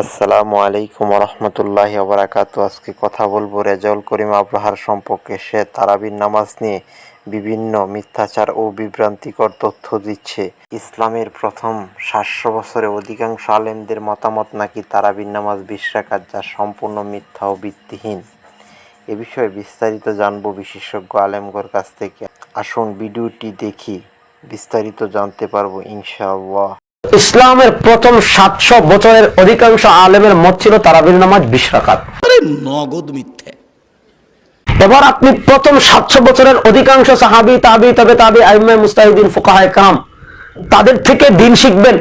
আসসালামু আলাইকুম রহমতুল্লাহি ওবরাকাতু। আজকে কথা বলব রেজাউল করিম আব্রাহার সম্পর্কে। সে তারাবির নামাজ নিয়ে বিভিন্ন মিথ্যাচার ও বিভ্রান্তিকর তথ্য দিচ্ছে। ইসলামের প্রথম সাতশো বছরে অধিকাংশ আলেমদের মতামত নাকি তারাবির নামাজ বিশ রাকাত, যা সম্পূর্ণ মিথ্যা ও ভিত্তিহীন। এ বিষয়ে বিস্তারিত জানব বিশেষজ্ঞ আলেমগর কাছ থেকে। আসুন ভিডিওটি দেখি, বিস্তারিত জানতে পারব ইনশাআল্লাহ। ইসলামের প্রথম সাতশো বছরের অধিকাংশ আলেমের মত ছিল তারাবির নামাজ বিশ রাকাত। নগদ মিথ্যে। এবার আপনি প্রথম সাতশো বছরের অধিকাংশ সাহাবি তাবি তবে তাবি আইমে মুস্তাহিদিন ফুকাহায় কাম তাদের থেকে দিন শিখবেন?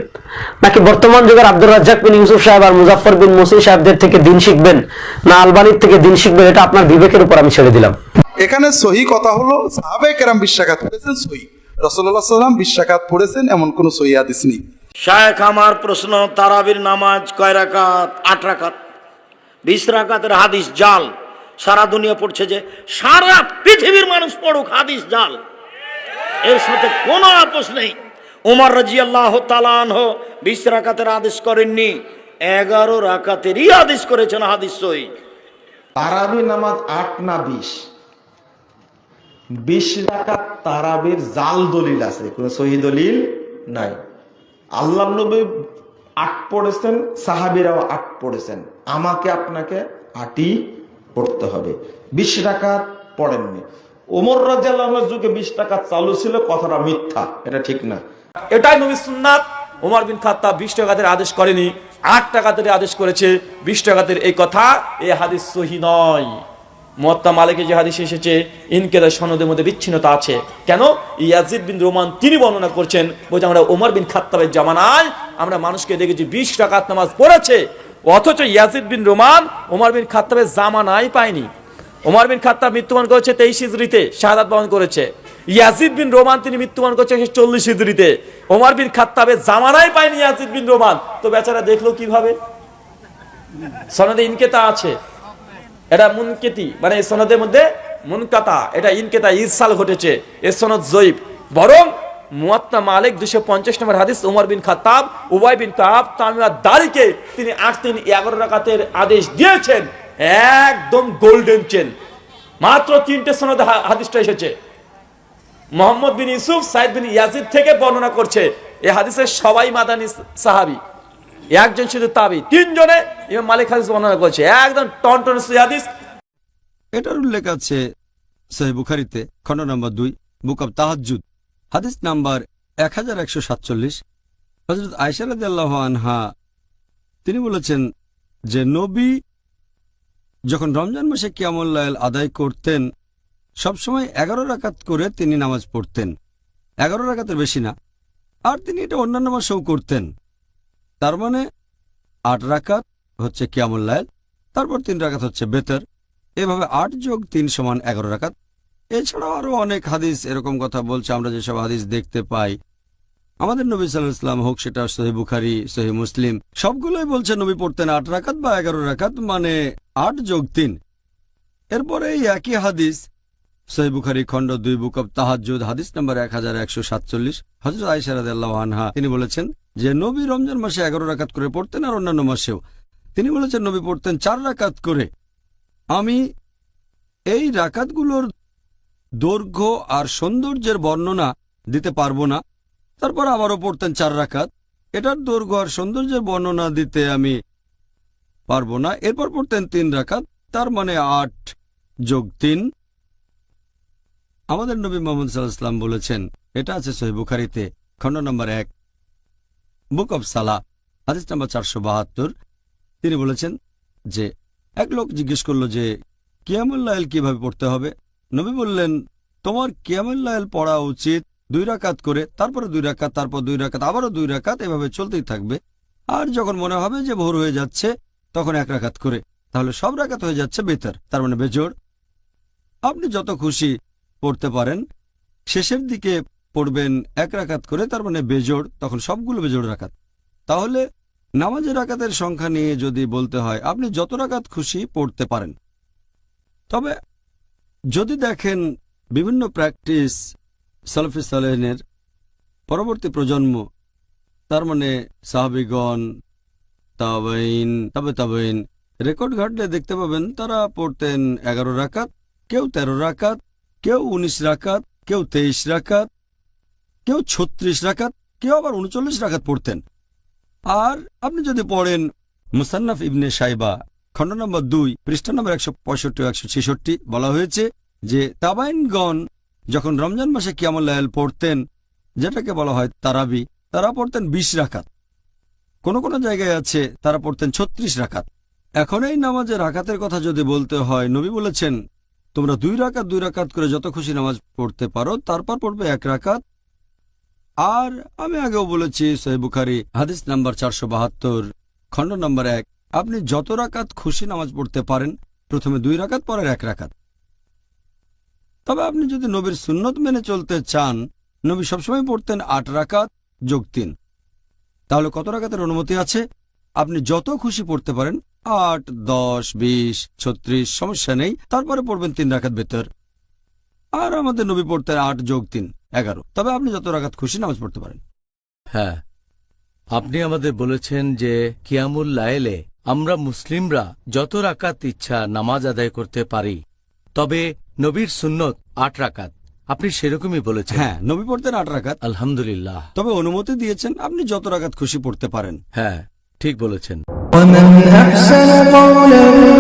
নাকি বর্তমান যুগের আব্দুর রাজ্জাক বিন ইউসুফ সাহেব আর মুজাফর বিন মুসিন সাহেবদের থেকে দিন শিখবেন? না আলবানির থেকে দিন শিখবেন? এটা আপনার বিবেকের উপর আমি ছেড়ে দিলাম। এখানে সহি কথা হলো সাহাবে কেরাম বিশ্বাঘাত পড়েছেন সহি। রসল্লাহ সাল্লাম বিশ্বাঘাত পড়েছেন এমন কোন সহি হাদিস নেই। শায়েখ আমার প্রশ্ন, তারাবির নামাজ কয় রাকাত? আট রাকাত। বিশ রাকাতের হাদিস জাল। সারা দুনিয়া পড়ছে যে সারা পৃথিবীর মানুষ পড়ুক হাদিস জাল। এর সাথে কোনো আপোষ নেই। উমর রাজি আল্লাহ তালান বিশ রাকাতের আদেশ করেননি, এগারো রাকাতেরই আদেশ করেছেন হাদিস সই তারাবি নামাজ আট না বিশ? বিশ রাকাত তারাবির জাল দলিল আছে, কোন সহি দলিল নাই। আল্লাহ নবী আট পড়েছেন, সাহাবিরাও আট পড়েছেন। আমাকে আপনাকে আটই পড়তে হবে। বিশ রাকাত পড়েননি। ওমর রাজ্লামের যুগে বিশ টাকা চালু ছিল, কথাটা মিথ্যা, এটা ঠিক না। এটাই নবী সুন্নাত। ওমর বিন খাত্তাব বিশ টাকাতের আদেশ করেনি, আট টাকাতের আদেশ করেছে, বিশ টাকাতের এই কথা এ হাদিস সহি নয়। মত্তা মালিকের যে হাদিস এসেছে, ইনকেদার সনদের মধ্যে বিচ্ছিন্নতা আছে। কেন? ইয়াজিদ বিন রোমান তিনি বর্ণনা করছেন বলছে আমরা ওমর বিন খাত্তাবের জামানায় আমরা মানুষকে দেখেছি, বিশ টাকাত নামাজ পড়েছে। অথচ Yazid bin Roman Omar bin খাত্তাবের জামানায় পায়নি। ওমর বিন খাত্তাব মৃত্যুবরণ করেছে তেইশ হিজড়িতে, শাহাদাত বরণ করেছে। ইয়াজিদ বিন রোমান তিনি মৃত্যুবরণ করেছে চল্লিশ হিজড়িতে। ওমর বিন খাত্তাবের জামানায় পায়নি ইয়াজিদ বিন রোমান। তো বেচারা দেখল কীভাবে? সনদে ইনকেতা আছে। এটা মুনকেতি মানে এই সনদের মধ্যে মুনকাতা, এটা ইনকেতা, ইরসাল ঘটেছে, এ সনদ জয়ীব। বরং মুয়াত্তা মালিক দুশো পঞ্চাশ নম্বর হাদিস, উমর বিন খাত্তাব, উবাই বিন কাব তামিয়া দারিকে তিনি আট তিন এগারো রাকাতের আদেশ দিয়েছেন, একদম গোল্ডেন চেন। মাত্র তিনটে সনদে হাদিসটা এসেছে। Mohammad bin Yusuf, Said bin Yazid থেকে বর্ণনা করছে এই হাদিসের সবাই মাদানি সাহাবি। একজন শুধু তাবি তিনজনে মালিক হাদিস বর্ণনা করছে। একদম টন টন হাদিস। এটার উল্লেখ আছে সহি বুখারিতে খণ্ড নম্বর দুই, বুক অব তাহাজুদ হাদিস নাম্বার এক হাজার একশো সাতচল্লিশ। হজরত আয়সারদ আল্লাহ আনহা, তিনি বলেছেন যে, নবী যখন রমজান মাসে কিয়ামুল্লাহ আদায় করতেন, সবসময় এগারো রাকাত করে তিনি নামাজ পড়তেন। এগারো রাকাতের বেশি না। আর তিনি এটা অন্যান্য মাসেও করতেন। তার মানে আট রাকাত হচ্ছে কিয়ামুল্লাহ তারপর তিন রাকাত হচ্ছে বেতর। এভাবে আট যোগ তিন সমান এগারো রাকাত। এছাড়াও আরও অনেক হাদিস এরকম কথা বলছে, আমরা যেসব হাদিস দেখতে পাই। আমাদের নবী সাল্লাহ ইসলাম হোক, সেটা সহি বুখারি, সহি মুসলিম, সবগুলোই বলছে নবী পড়তেন আট রাকাত বা এগারো রাকাত মানে আট যোগ তিন। এরপরে এই একই হাদিস সহি বুখারি, খণ্ড দুই, বুক অব তাহাজুদ হাদিস নম্বর এক হাজার একশো সাতচল্লিশ। হজরত আইসারাদ তিনি বলেছেন যে, নবী রমজান মাসে এগারো রাকাত করে পড়তেন আর অন্যান্য মাসেও। তিনি বলেছেন, নবী পড়তেন চার রাকাত করে। আমি এই রাকাতগুলোর দৈর্ঘ্য আর সৌন্দর্যের বর্ণনা দিতে পারব না। তারপর আবারও পড়তেন চার রাকাত। এটার দৈর্ঘ্য আর সৌন্দর্যের বর্ণনা দিতে আমি পারব না। এরপর পড়তেন তিন রাকাত। তার মানে আট যোগ তিন। আমাদের নবী মোহাম্মদ সাল্লাহাম বলেছেন, এটা আছে সহি বুখারিতে, খণ্ড নম্বর এক, বুক অব সালা, হাদিস নম্বর চারশো বাহাত্তর। তিনি বলেছেন যে, এক লোক জিজ্ঞেস করল যে কিয়ামুল্লাহল কীভাবে পড়তে হবে? নবী বললেন, তোমার কিয়ামুল্লাহল পড়া উচিত দুই রাকাত করে, তারপরে দুই রাকাত, তারপর দুই রাকাত, আবারও দুই রাকাত, এভাবে চলতেই থাকবে। আর যখন মনে হবে যে ভোর হয়ে যাচ্ছে, তখন এক রাকাত করে। তাহলে সব রাকাত হয়ে যাচ্ছে বেতার, তার মানে বেজোড়। আপনি যত খুশি পড়তে পারেন। শেষের দিকে পড়বেন এক রাকাত করে, তার মানে বেজোড়, তখন সবগুলো বেজোড় রাকাত। তাহলে নামাজের রাকাতের সংখ্যা নিয়ে যদি বলতে হয়, আপনি যত রাকাত খুশি পড়তে পারেন। তবে যদি দেখেন বিভিন্ন প্র্যাকটিস সালফি সালেনের পরবর্তী প্রজন্ম, তার মানে সাহাবিগণ তাবাইন তবে তাবাইন রেকর্ড ঘাটলে দেখতে পাবেন, তারা পড়তেন এগারো রাকাত, কেউ তেরো রাকাত কেউ উনিশ রাকাত, কেউ তেইশ রাকাত, কেউ ছত্রিশ রাকাত, কেউ আবার উনচল্লিশ রাকাত পড়তেন। আর আপনি যদি পড়েন মুসান্নাফ ইবনে সাইবা খণ্ড নম্বর দুই, পৃষ্ঠা নম্বর একশো পঁয়ষট্টি, একশো ছেষট্টি, বলা হয়েছে যে তাবাইনগণ যখন রমজান মাসে কিয়ামুল্লাহ পড়তেন, যেটাকে বলা হয় তারাবি, তারা পড়তেন বিশ রাকাত। কোন কোন জায়গায় আছে তারা পড়তেন ছত্রিশ রাকাত। এখন এই নামাজের রাকাতের কথা যদি বলতে হয়, নবী বলেছেন তোমরা দুই রাকাত দুই রাকাত করে যত খুশি নামাজ পড়তে পারো, তারপর পড়বে এক রাকাত। আর আমি আগেও বলেছি বুখারি, হাদিস নাম্বার চারশো বাহাত্তর, খণ্ড নম্বর এক, আপনি যত রাকাত খুশি নামাজ পড়তে পারেন, প্রথমে দুই রাকাত, পরের এক রাকাত। তবে আপনি যদি নবীর সুন্নত মেনে চলতে চান, নবী সবসময় পড়তেন আট রাকাত যোগ তিন। তাহলে কত রাকাতের অনুমতি আছে? আপনি যত খুশি পড়তে পারেন আট দশ বিশ ছত্রিশ সমস্যা নেই। তারপরে পড়বেন তিন রাকাত ভেতর। আর আমাদের নবী পড়তেন আট যোগ তিন এগারো। তবে আপনি যত রাকাত খুশি নামাজ পড়তে পারেন। হ্যাঁ আপনি আমাদের বলেছেন যে কিয়ামুল লায়েলে আমরা মুসলিমরা যত রাকাত ইচ্ছা নামাজ আদায় করতে পারি তবে নবীর সুন্নত আট রাকাত আপনি সেরকমই বলেছেন। হ্যাঁ নবী পড়তেন আট রাকাত আলহামদুলিল্লাহ। তবে অনুমতি দিয়েছেন আপনি যত রাকাত খুশি পড়তে পারেন। হ্যাঁ ঠিক বলেছেন। ومن أحسن قولا